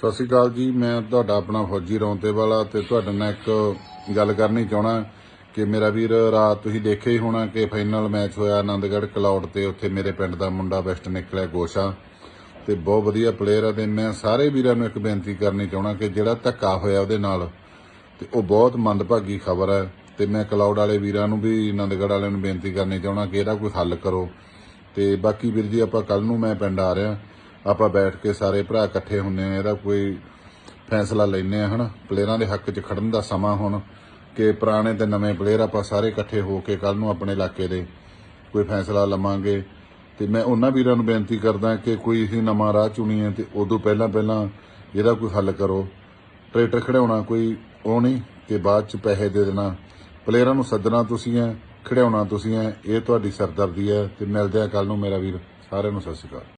ਸਤਿ ਸ਼੍ਰੀ ਅਕਾਲ ਜੀ, ਮੈਂ ਤੁਹਾਡਾ ਆਪਣਾ ਫੌਜੀ ਰੌਂਤੇ ਵਾਲਾ ਤੇ ਤੁਹਾਡੇ ਨਾਲ ਇੱਕ ਗੱਲ ਕਰਨੀ ਚਾਹਣਾ ਕਿ ਮੇਰਾ ਵੀਰ ਰਾਤ ਤੁਸੀਂ ਦੇਖਿਆ ਹੀ ਹੋਣਾ ਕਿ ਫਾਈਨਲ ਮੈਚ ਹੋਇਆ ਆਨੰਦਗੜ੍ਹ ਕਲੌਡ ਤੇ, ਉੱਥੇ ਮੇਰੇ ਪਿੰਡ ਦਾ ਮੁੰਡਾ ਬੈਸਟ ਨਿਕਲਿਆ ਗੋਸ਼ਾ। ਤੇ ਬਹੁਤ ਵਧੀਆ ਪਲੇਅਰ ਆ ਤੇ ਮੈਂ ਸਾਰੇ ਵੀਰਾਂ ਨੂੰ ਇੱਕ ਬੇਨਤੀ ਕਰਨੀ ਚਾਹਣਾ ਕਿ ਜਿਹੜਾ ਧੱਕਾ ਹੋਇਆ ਉਹਦੇ ਨਾਲ, ਤੇ ਉਹ ਬਹੁਤ ਮੰਦਭਾਗੀ ਖਬਰ ਹੈ ਤੇ ਮੈਂ ਕਲਾਉਡ ਵਾਲੇ ਵੀਰਾਂ ਨੂੰ ਵੀ, ਆਨੰਦਗੜ੍ਹ ਵਾਲਿਆਂ ਨੂੰ ਬੇਨਤੀ ਕਰਨੀ ਚਾਹਣਾ ਕਿ ਇਹਦਾ ਕੋਈ ਹੱਲ ਕਰੋ। ਤੇ ਬਾਕੀ ਵੀਰ ਜੀ, ਆਪਾਂ ਕੱਲ ਨੂੰ ਮੈਂ ਪਿੰਡ ਆ ਰਿਹਾ। ਆਪਾਂ ਬੈਠ ਕੇ ਸਾਰੇ ਭਰਾ ਇਕੱਠੇ ਹੁੰਨੇ ਆ ਇਹਦਾ ਕੋਈ ਫੈਸਲਾ ਲੈਨੇ ਆ ਹਨਾ? ਪਲੇਅਰਾਂ ਦੇ ਹੱਕ 'ਚ ਖੜਨ ਦਾ ਸਮਾਂ ਹੁਣ ਕਿ ਪੁਰਾਣੇ ਤੇ ਨਵੇਂ ਪਲੇਅਰ ਆਪਾਂ ਸਾਰੇ ਇਕੱਠੇ ਹੋ ਕੇ ਕੱਲ ਨੂੰ ਆਪਣੇ ਇਲਾਕੇ ਦੇ ਕੋਈ ਫੈਸਲਾ ਲਵਾਂਗੇ। ਤੇ ਮੈਂ ਉਹਨਾਂ ਵੀਰਾਂ ਨੂੰ ਬੇਨਤੀ ਕਰਦਾ ਕਿ ਕੋਈ ਅਸੀਂ ਨਵਾਂ ਰਾਹ ਚੁਣੀਏ ਤੇ ਉਦੋਂ ਪਹਿਲਾਂ ਪਹਿਲਾਂ ਇਹਦਾ ਕੋਈ ਹੱਲ ਕਰੋ। ਟਰੈਕਟਰ ਖੜਾਉਣਾ ਕੋਈ ਉਹ ਨਹੀਂ ਕਿ ਬਾਅਦ ਚ ਪੈਸੇ ਦੇ ਦੇਣਾ। ਪਲੇਅਰਾਂ ਨੂੰ ਸੱਦਣਾ ਤੁਸੀਂ ਹੈ ਖੜਾਉਣਾ ਤੁਸੀਂ ਹੈ, ਇਹ ਤੁਹਾਡੀ ਸਰਦਰਦੀ ਹੈ। ਤੇ ਮਿਲਦੇ ਆ ਕੱਲ ਨੂੰ, ਮੇਰਾ ਵੀਰ, ਸਾਰਿਆਂ ਨੂੰ ਸਤਿ ਸ਼੍ਰੀ ਅਕਾਲ।